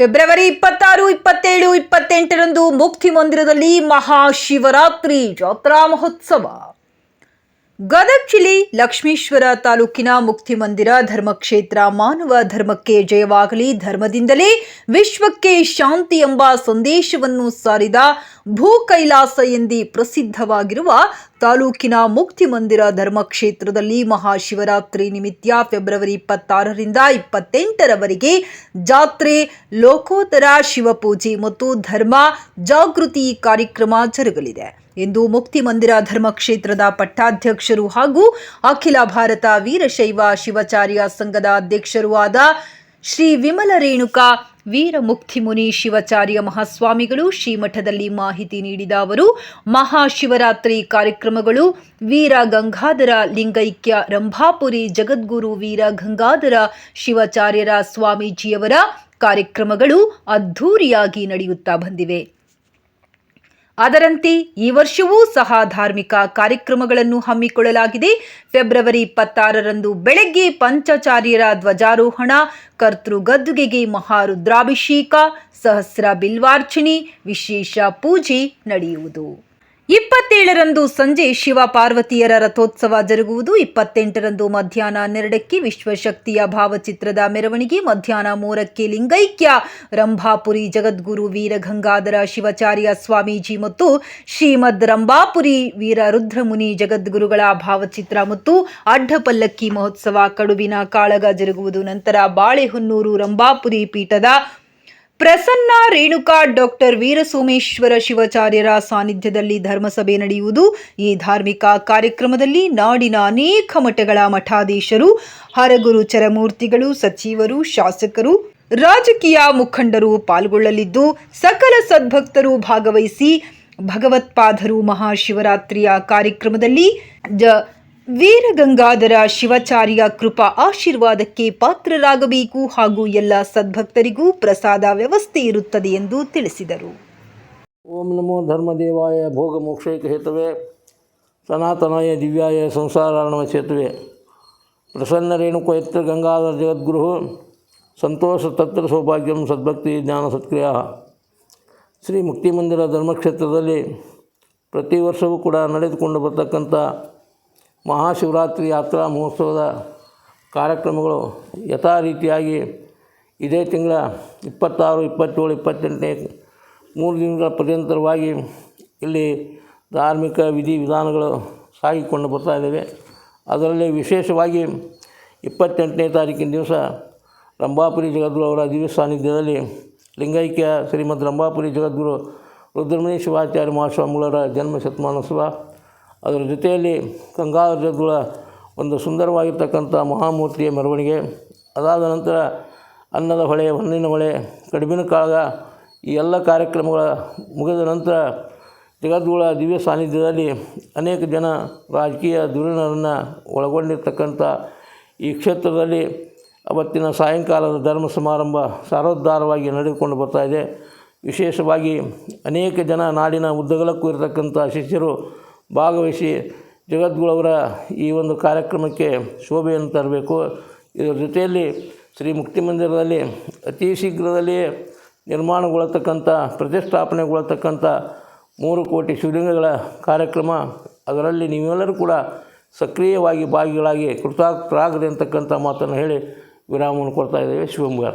February ಇಪ್ಪತ್ತಾರು ಇಪ್ಪತ್ತೇಳು ಇಪ್ಪತ್ತೆಂಟರಂದು ಮುಕ್ತಿ ಮಂದಿರದಲ್ಲಿ ಮಹಾಶಿವರಾತ್ರಿ ಜಾತ್ರಾ ಮಹೋತ್ಸವ. ಗದಗ ಜಿಲ್ಲೆ ಲಕ್ಷ್ಮೀಶ್ವರ ತಾಲೂಕಿನ ಮುಕ್ತಿ ಮಂದಿರ ಧರ್ಮಕ್ಷೇತ್ರ ಮಾನವ ಧರ್ಮಕ್ಕೆ ಜಯವಾಗಲಿ ಧರ್ಮದಿಂದಲೇ ವಿಶ್ವಕ್ಕೆ ಶಾಂತಿ ಎಂಬ ಸಂದೇಶವನ್ನು ಸಾರಿದ ಭೂ ಕೈಲಾಸ ಎಂದೇ ಪ್ರಸಿದ್ಧವಾಗಿರುವ ತಾಲೂಕಿನ ಮುಕ್ತಿ ಮಂದಿರ ಧರ್ಮಕ್ಷೇತ್ರದಲ್ಲಿ ಮಹಾಶಿವರಾತ್ರಿ ನಿಮಿತ್ತ ಫೆಬ್ರವರಿ ಇಪ್ಪತ್ತಾರರಿಂದ ಇಪ್ಪತ್ತೆಂಟರವರೆಗೆ ಜಾತ್ರೆ, ಲೋಕೋತ್ತರ ಶಿವಪೂಜೆ ಮತ್ತು ಧರ್ಮ ಜಾಗೃತಿ ಕಾರ್ಯಕ್ರಮ ಜರುಗಲಿದೆ. ಎಂದು ಮುಕ್ತಿ ಮಂದಿರ ಧರ್ಮಕ್ಷೇತ್ರದ ಪಟ್ಟಾಧ್ಯಕ್ಷರು ಹಾಗೂ ಅಖಿಲ ಭಾರತ ವೀರಶೈವ ಶಿವಾಚಾರ್ಯ ಸಂಘದ ಅಧ್ಯಕ್ಷರೂ ಆದ ಶ್ರೀ ವಿಮಲ ರೇಣುಕಾ, ವೀರ ಮುಕ್ತಿ ಮುನಿ ಶಿವಾಚಾರ್ಯ ಮಹಾಸ್ವಾಮಿಗಳು ಶ್ರೀಮಠದಲ್ಲಿ ಮಾಹಿತಿ ನೀಡಿದ ಅವರು, ಮಹಾಶಿವರಾತ್ರಿ ಕಾರ್ಯಕ್ರಮಗಳು ವೀರ ಗಂಗಾಧರ ಲಿಂಗೈಕ್ಯ ರಂಭಾಪುರಿ ಜಗದ್ಗುರು ವೀರ ಗಂಗಾಧರ ಶಿವಾಚಾರ್ಯರ ಸ್ವಾಮೀಜಿಯವರ ಕಾರ್ಯಕ್ರಮಗಳು ಅದ್ಧೂರಿಯಾಗಿ ನಡೆಯುತ್ತಾ ಬಂದಿವೆ. ಅದರಂತೆ ಈ ವರ್ಷವೂ ಸಹ ಧಾರ್ಮಿಕ ಕಾರ್ಯಕ್ರಮಗಳನ್ನು ಹಮ್ಮಿಕೊಳ್ಳಲಾಗಿದೆ. ಫೆಬ್ರವರಿ ಇಪ್ಪತ್ತಾರರಂದು ಬೆಳಗ್ಗೆ ಪಂಚಾಚಾರ್ಯರ ಧ್ವಜಾರೋಹಣ, ಕರ್ತೃ ಗದ್ದುಗೆಗೆ ಮಹಾರುದ್ರಾಭಿಷೇಕ, ಸಹಸ್ರ ಬಿಲ್ವಾರ್ಚನೆ, ವಿಶೇಷ ಪೂಜೆ ನಡೆಯುವುದು. ಇಪ್ಪತ್ತೇಳರಂದು ಸಂಜೆ ಶಿವ ಪಾರ್ವತಿಯರ ರಥೋತ್ಸವ ಜರುಗುವುದು, ಇಪ್ಪತ್ತೆಂಟರಂದು ಮಧ್ಯಾಹ್ನ ಹನ್ನೆರಡಕ್ಕೆ ವಿಶ್ವಶಕ್ತಿಯ ಭಾವಚಿತ್ರದ ಮೆರವಣಿಗೆ, ಮಧ್ಯಾಹ್ನ ಮೂರಕ್ಕೆ ಲಿಂಗೈಕ್ಯ, ರಂಭಾಪುರಿ ಜಗದ್ಗುರು ವೀರಗಂಗಾಧರ ಶಿವಾಚಾರ್ಯ ಸ್ವಾಮೀಜಿ ಮತ್ತು ಶ್ರೀಮದ್ ರಂಭಾಪುರಿ ವೀರ ರುದ್ರಮುನಿ ಜಗದ್ಗುರುಗಳ ಭಾವಚಿತ್ರ ಮತ್ತು ಅಡ್ಡಪಲ್ಲಕ್ಕಿ ಮಹೋತ್ಸವ ಕಡುಬಿನ ಕಾಳಗ ಜರುಗುವುದು. ನಂತರ ಬಾಳೆಹೊನ್ನೂರು ರಂಭಾಪುರಿ ಪೀಠದ ಪ್ರಸನ್ನ ರೇಣುಕಾ, ಡಾಕ್ಟರ್ ವೀರಸೋಮೇಶ್ವರ ಶಿವಾಚಾರ್ಯರ ಸಾನ್ನಿಧ್ಯದಲ್ಲಿ ಧರ್ಮಸಭೆ ನಡೆಯುವುದು. ಈ ಧಾರ್ಮಿಕ ಕಾರ್ಯಕ್ರಮದಲ್ಲಿ ನಾಡಿನ ಅನೇಕ ಮಠಗಳ ಮಠಾಧೀಶರು, ಹರಗುರು ಚರಮೂರ್ತಿಗಳು, ಸಚಿವರು, ಶಾಸಕರು, ರಾಜಕೀಯ ಮುಖಂಡರು ಪಾಲ್ಗೊಳ್ಳಲಿದ್ದು, ಸಕಲ ಸದ್ಭಕ್ತರು ಭಾಗವಹಿಸಿ ಭಗವತ್ಪಾದರು ಮಹಾಶಿವರಾತ್ರಿಯ ಕಾರ್ಯಕ್ರಮದಲ್ಲಿ ಜ ವೀರಗಂಗಾಧರ ಶಿವಾಚಾರ್ಯ ಕೃಪಾ ಆಶೀರ್ವಾದಕ್ಕೆ ಪಾತ್ರರಾಗಬೇಕು ಹಾಗೂ ಎಲ್ಲ ಸದ್ಭಕ್ತರಿಗೂ ಪ್ರಸಾದ ವ್ಯವಸ್ಥೆ ಇರುತ್ತದೆ ಎಂದು ತಿಳಿಸಿದರು. ಓಂ ನಮೋ ಧರ್ಮದೇವಾಯ ಭೋಗ ಮೋಕ್ಷೈಕ ಹೇತುವೆ ಸನಾತನಾಯ ದಿವ್ಯಾಯ ಸಂಸಾರಾರ್ಣವ ಸೇತುವೆ ಪ್ರಸನ್ನ ರೇಣುಕ ಯತ್ರ ಗಂಗಾಧರ ಜಗದ್ಗುರು, ಸಂತೋಷ ತತ್ರ ಸೌಭಾಗ್ಯಂ ಸದ್ಭಕ್ತಿ ಜ್ಞಾನ ಸತ್ಕ್ರಿಯ. ಶ್ರೀ ಮುಕ್ತಿ ಮಂದಿರ ಧರ್ಮಕ್ಷೇತ್ರದಲ್ಲಿ ಪ್ರತಿ ವರ್ಷವೂ ಕೂಡ ನಡೆದುಕೊಂಡು ಬರ್ತಕ್ಕಂಥ ಮಹಾಶಿವರಾತ್ರಿ ಯಾತ್ರಾ ಮಹೋತ್ಸವದ ಕಾರ್ಯಕ್ರಮಗಳು ಯಥಾ ರೀತಿಯಾಗಿ ಇದೇ ತಿಂಗಳ ಇಪ್ಪತ್ತಾರು, ಇಪ್ಪತ್ತೇಳು, ಇಪ್ಪತ್ತೆಂಟನೇ ಮೂರು ದಿನಗಳ ಪರ್ಯಂತರವಾಗಿ ಇಲ್ಲಿ ಧಾರ್ಮಿಕ ವಿಧಿ ವಿಧಾನಗಳು ಸಾಗಿಕೊಂಡು ಬರ್ತಾ ಇದ್ದಾವೆ. ಅದರಲ್ಲಿ ವಿಶೇಷವಾಗಿ ಇಪ್ಪತ್ತೆಂಟನೇ ತಾರೀಕಿನ ದಿವಸ ರಂಭಾಪುರಿ ಜಗದ್ಗುರು ಅವರ ದಿವ್ಯ ಸಾನ್ನಿಧ್ಯದಲ್ಲಿ ಲಿಂಗೈಕ್ಯ ಶ್ರೀಮದ್ ರಂಭಾಪುರಿ ಜಗದ್ಗುರು ರುದ್ರಮಣಿ ಶಿವಾಚಾರ್ಯ ಮಹಾಸ್ವಾಮಿಗಳವರ ಜನ್ಮ ಶತಮಾನೋತ್ಸವ ಅದರ ಜೊತೆಯಲ್ಲಿ ಗಂಗಾಧರ ಜಗದ್ಗುಳ ಒಂದು ಸುಂದರವಾಗಿರ್ತಕ್ಕಂಥ ಮಹಾಮೂರ್ತಿಯ ಮೆರವಣಿಗೆ. ಅದಾದ ನಂತರ ಅನ್ನದ ಹೊಳೆ ಹೊನ್ನಿನ ಹೊಳೆ ಕಡಿಮಿನ ಕಾಳಗ ಈ ಎಲ್ಲ ಕಾರ್ಯಕ್ರಮಗಳ ಮುಗಿದ ನಂತರ ಜಗದ್ಗುಳ ದಿವ್ಯ ಸಾನ್ನಿಧ್ಯದಲ್ಲಿ ಅನೇಕ ಜನ ರಾಜಕೀಯ ಧುರೀಣರನ್ನು ಒಳಗೊಂಡಿರ್ತಕ್ಕಂಥ ಈ ಕ್ಷೇತ್ರದಲ್ಲಿ ಅವತ್ತಿನ ಸಾಯಂಕಾಲದ ಧರ್ಮ ಸಮಾರಂಭ ಸಾರೋದ್ಧಾರವಾಗಿ ನಡೆದುಕೊಂಡು ಇದೆ. ವಿಶೇಷವಾಗಿ ಅನೇಕ ಜನ ನಾಡಿನ ಉದ್ದಗಲಕ್ಕೂ ಇರತಕ್ಕಂಥ ಶಿಷ್ಯರು ಭಾಗವಹಿಸಿ ಜಗದ್ಗುಳವರ ಈ ಒಂದು ಕಾರ್ಯಕ್ರಮಕ್ಕೆ ಶೋಭೆಯನ್ನು ತರಬೇಕು. ಇದರ ಜೊತೆಯಲ್ಲಿ ಶ್ರೀ ಮುಕ್ತಿ ಮಂದಿರದಲ್ಲಿ ಅತಿ ಶೀಘ್ರದಲ್ಲಿಯೇ ನಿರ್ಮಾಣಗೊಳ್ಳತಕ್ಕಂಥ, ಪ್ರತಿಷ್ಠಾಪನೆಗೊಳ್ಳತಕ್ಕಂಥ ಮೂರು ಕೋಟಿ ಶಿವಲಿಂಗಗಳ ಕಾರ್ಯಕ್ರಮ, ಅದರಲ್ಲಿ ನೀವೆಲ್ಲರೂ ಕೂಡ ಸಕ್ರಿಯವಾಗಿ ಭಾಗಿಗಳಾಗಿ ಕೃತಾರ್ಥರಾಗದೆ ಅಂತಕ್ಕಂಥ ಮಾತನ್ನು ಹೇಳಿ ವಿರಾಮವನ್ನು ಕೊಡ್ತಾ ಇದ್ದೇವೆ. ಶಿವಮೊಗ್ಗ